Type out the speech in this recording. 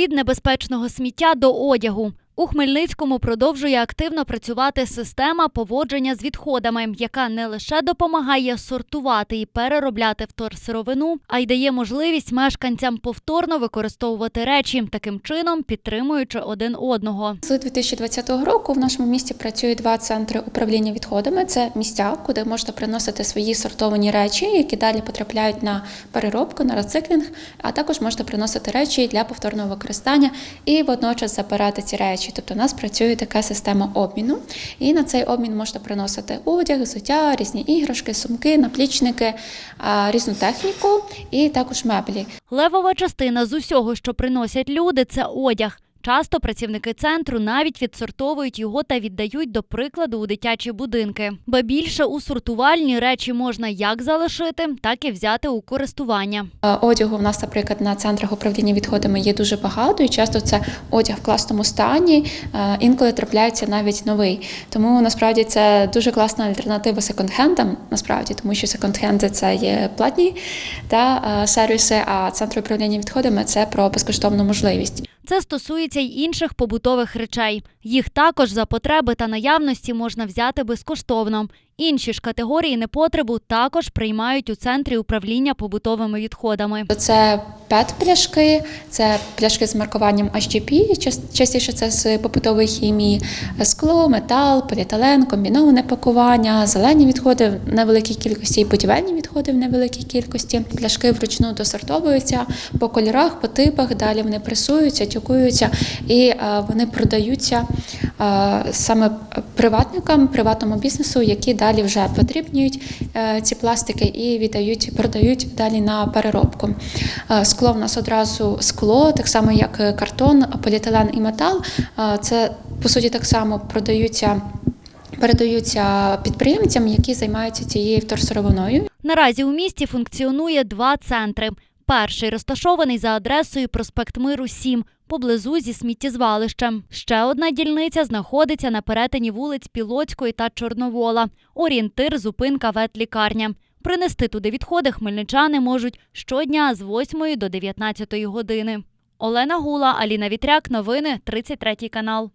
Від небезпечного сміття до одягу. У Хмельницькому продовжує активно працювати система поводження з відходами, яка не лише допомагає сортувати і переробляти вторсировину, а й дає можливість мешканцям повторно використовувати речі, таким чином підтримуючи один одного. З 2020 року в нашому місті працює два центри управління відходами. Це місця, куди можна приносити свої сортовані речі, які далі потрапляють на переробку, на рециклінг. А також можна приносити речі для повторного використання і водночас забирати ці речі. Тобто у нас працює така система обміну, і на цей обмін можна приносити одяг, взуття, різні іграшки, сумки, наплічники, різну техніку і також меблі. Левова частина з усього, що приносять люди, це одяг. Часто працівники центру навіть відсортовують його та віддають до прикладу у дитячі будинки. Ба більше у сортувальні речі можна як залишити, так і взяти у користування. Одягу в нас, наприклад, на центрах управління відходами є дуже багато, і часто це одяг в класному стані. Інколи трапляється навіть новий. Тому насправді це дуже класна альтернатива секонд-хендам, насправді, тому що секонд-хенди це є платні та сервіси, а центр управління відходами це про безкоштовну можливість. Це стосується й інших побутових речей. Їх також за потреби та наявності можна взяти безкоштовно. Інші ж категорії непотребу також приймають у центрі управління побутовими відходами. Це пет-пляшки, це пляшки з маркуванням HGP, час- частіше це з побутової хімії, скло, метал, поліетилен, комбіноване пакування, зелені відходи в невеликій кількості і будівельні відходи в невеликій кількості. Пляшки вручну досортовуються по кольорах, по типах, далі вони пресуються, тюкуються і е, вони продаються е, саме приватникам, приватному бізнесу, які далі вже потрібнюють е, ці пластики і віддають, продають далі на переробку. Е, Скло в нас одразу скло, так само як е, картон, поліетилен і метал. Це по суті так само продаються. Передаються підприємцям, які займаються цією вторсировиною. Наразі у місті функціонує два центри. Перший розташований за адресою проспект Миру 7, поблизу зі сміттєзвалищем. Ще одна дільниця знаходиться на перетині вулиць Пілоцької та Чорновола. Орієнтир зупинка ветлікарня. Принести туди відходи хмельничани можуть щодня з 8 до 19 години. Олена Гула, Аліна Вітряк. Новини 33 канал.